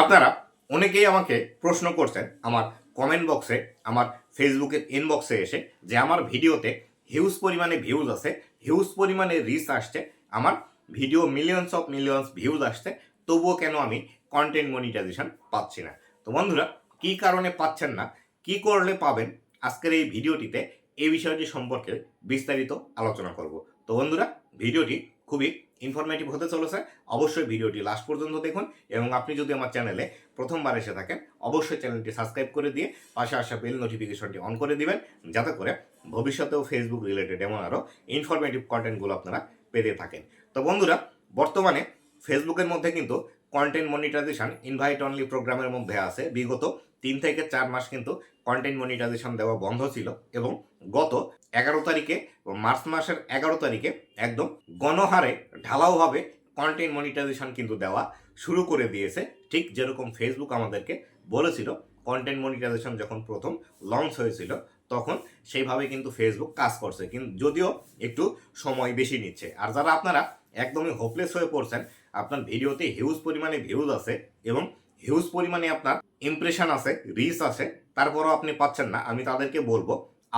আপনারা অনেকেই আমাকে প্রশ্ন করছেন আমার কমেন্ট বক্সে আমার ফেসবুকের ইনবক্সে এসে যে আমার ভিডিওতে হিউজ পরিমাণে ভিউজ আছে হিউজ পরিমাণে রিচ আসছে, আমার video millions of millions views আসছে, তবুও কেন আমি কন্টেন্ট মনিটাইজেশন পাচ্ছি না? তো বন্ধুরা, কি কারণে পাচ্ছেন না, কি করলে পাবেন, আজকের এই ভিডিওটিতে এই বিষয়টি সম্পর্কে বিস্তারিত আলোচনা করব। তো বন্ধুরা, ভিডিওটি খুবই ইনফরমেটিভ হতে চলেছে, অবশ্যই ভিডিওটি লাস্ট পর্যন্ত দেখুন এবং আপনি যদি আমার চ্যানেলে প্রথমবার এসে থাকেন, অবশ্যই চ্যানেলটি সাবস্ক্রাইব করে দিয়ে পাশে আসা বেল নোটিফিকেশনটি অন করে দিবেন, যাতে করে ভবিষ্যতেও ফেসবুক রিলেটেড এমন আরও ইনফরমেটিভ কন্টেন্টগুলো আপনারা পেতে থাকেন। তো বন্ধুরা, বর্তমানে ফেসবুকের মধ্যে কিন্তু কন্টেন্ট মনিটাইজেশন ইনভাইট অনলি প্রোগ্রামের মধ্যে আছে। বিগত তিন থেকে চার মাস কিন্তু কন্টেন্ট মনিটাইজেশন দেওয়া বন্ধ ছিল এবং গত এগারো তারিখে, মার্চ মাসের এগারো তারিখে একদম গণহারে ঢালাওভাবে কন্টেন্ট মনিটাইজেশন কিন্তু দেওয়া শুরু করে দিয়েছে। ঠিক যেরকম ফেসবুক আমাদেরকে বলেছিল কন্টেন্ট মনিটাইজেশন যখন প্রথম লঞ্চ হয়েছিল, তখন সেইভাবে কিন্তু ফেসবুক কাজ করছে। কিন্তু যদিও একটু সময় বেশি নিচ্ছে। আর যারা আপনারা একদমই হোপলেস হয়ে পড়ছেন, আপনার ভিডিওতে হিউজ পরিমাণে ভিউজ আছে এবং হিউজ পরিমাণে আপনার ইমপ্রেশন আছে রিচ আছে, তারপরও আপনি পাচ্ছেন না। আমি তাদেরকে বলব,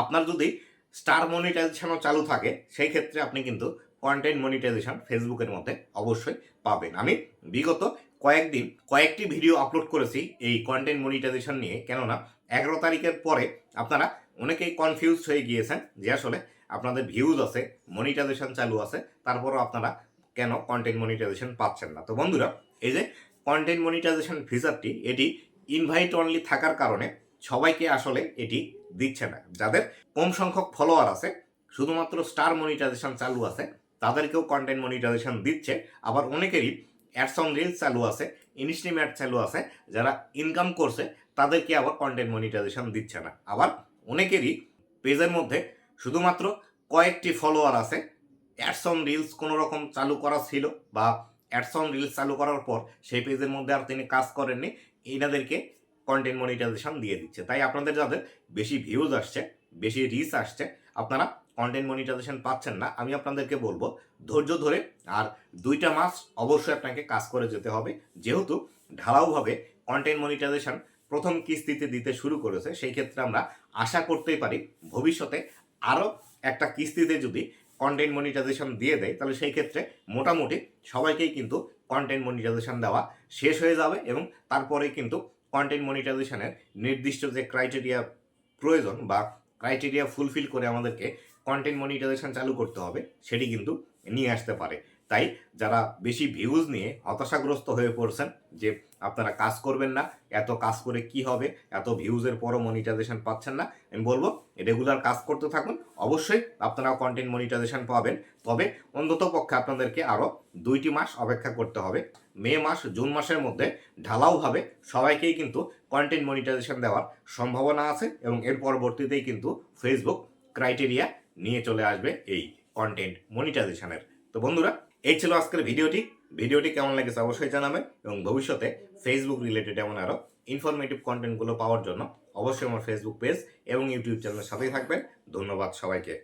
আপনার যদি স্টার মনিটাইজেশনও চালু থাকে, সেই ক্ষেত্রে আপনি কিন্তু কন্টেন্ট মনিটাইজেশন ফেসবুকের মধ্যে অবশ্যই পাবেন। আমি বিগত কয়েকদিন কয়েকটি ভিডিও আপলোড করেছি এই কন্টেন্ট মনিটাইজেশন নিয়ে। কেননা, এগারো তারিখের পরে আপনারা অনেকেই কনফিউজ হয়ে গিয়েছেন যে আসলে আপনাদের ভিউজ আছে মনিটাইজেশন চালু আছে, তারপরও আপনারা কেন কন্টেন্ট মনিটাইজেশন পাচ্ছেন না? তো বন্ধুরা, এই যে কন্টেন্ট মনিটাইজেশন ফিচারটি এটি ইনভাইট অনলি থাকার কারণে সবাইকে আসলে এটি দিচ্ছে না। যাদের কম সংখ্যক ফলোয়ার আছে, শুধুমাত্র স্টার মনিটাইজেশন চালু আছে, তাদেরকেও কন্টেন্ট মনিটাইজেশন দিচ্ছে। আবার অনেকেরই অ্যাডস অন রিলস চালু আছে ইনস্টিম অ্যাড চালু আছে, যারা ইনকাম করছে, তাদেরকে আবার কন্টেন্ট মনিটাইজেশন দিচ্ছে না। আবার অনেকেরই পেজের মধ্যে শুধুমাত্র কয়েকটি ফলোয়ার আছে অ্যাডস অন রিলস কোনো রকম চালু করা ছিল বা অ্যাডসন রিলস চালু করার পর সেই পেজের মধ্যে আর তিনি কাজ করেননি এনাদেরকে কন্টেন্ট মনিটাইজেশন দিয়ে দিচ্ছে। তাই আপনাদের যাদের বেশি ভিউজ আসছে, বেশি রিচ আসছে, আপনারা কন্টেন্ট মনিটাইজেশন পাচ্ছেন না, আমি আপনাদেরকে বলব ধৈর্য ধরে আর দুইটা মাস অবশ্যই আপনাকে কাজ করে যেতে হবে। যেহেতু ঢালাওভাবে কন্টেন্ট মনিটাইজেশন প্রথম কিস্তিতে দিতে শুরু করেছে, সেই ক্ষেত্রে আমরা আশা করতেই পারি ভবিষ্যতে আরও একটা কিস্তিতে যদি কন্টেন্ট মনিটাইজেশন দিয়ে দেয়, তাহলে সেই ক্ষেত্রে মোটামুটি সবাইকেই কিন্তু কন্টেন্ট মনিটাইজেশন দেওয়া শেষ হয়ে যাবে এবং তারপরে কিন্তু কন্টেন্ট মনিটাইজেশনের নির্দিষ্ট যে ক্রাইটেরিয়া প্রয়োজন বা ক্রাইটেরিয়া ফুলফিল করে আমাদেরকে কন্টেন্ট মনিটাইজেশন চালু করতে হবে, সেটি কিন্তু নিয়ে আসতে পারে। তাই যারা বেশি ভিউজ নিয়ে হতাশাগ্রস্ত হয়ে পড়ছেন যে আপনারা কাজ করবেন না, এত কাজ করে কি হবে, এত ভিউজের পরও মনিটাইজেশন পাচ্ছেন না, আমি বলব রেগুলার কাজ করতে থাকুন। অবশ্যই আপনারা কন্টেন্ট মনিটাইজেশন পাবেন। তবে অন্তত পক্ষে আপনাদেরকে আরও দুইটি মাস অপেক্ষা করতে হবে। মে মাস, জুন মাসের মধ্যে ঢালাওভাবে সবাইকেই কিন্তু কন্টেন্ট মনিটাইজেশন দেওয়ার সম্ভাবনা আছে এবং এর পরবর্তীতেই কিন্তু ফেসবুক ক্রাইটেরিয়া নিয়ে চলে আসবে এই কন্টেন্ট মনিটাইজেশনের তো বন্ধুরা এই ছিল আজকের ভিডিওটি। ভিডিওটি কেমন লেগেছে অবশ্যই জানাবেন এবং ভবিষ্যতে ফেসবুক রিলেটেড এমন আরও ইনফরমেটিভ কন্টেন্টগুলো পাওয়ার জন্য অবশ্যই আমার ফেসবুক পেজ এবং ইউটিউব চ্যানেলের সাথেই থাকবেন। ধন্যবাদ সবাইকে।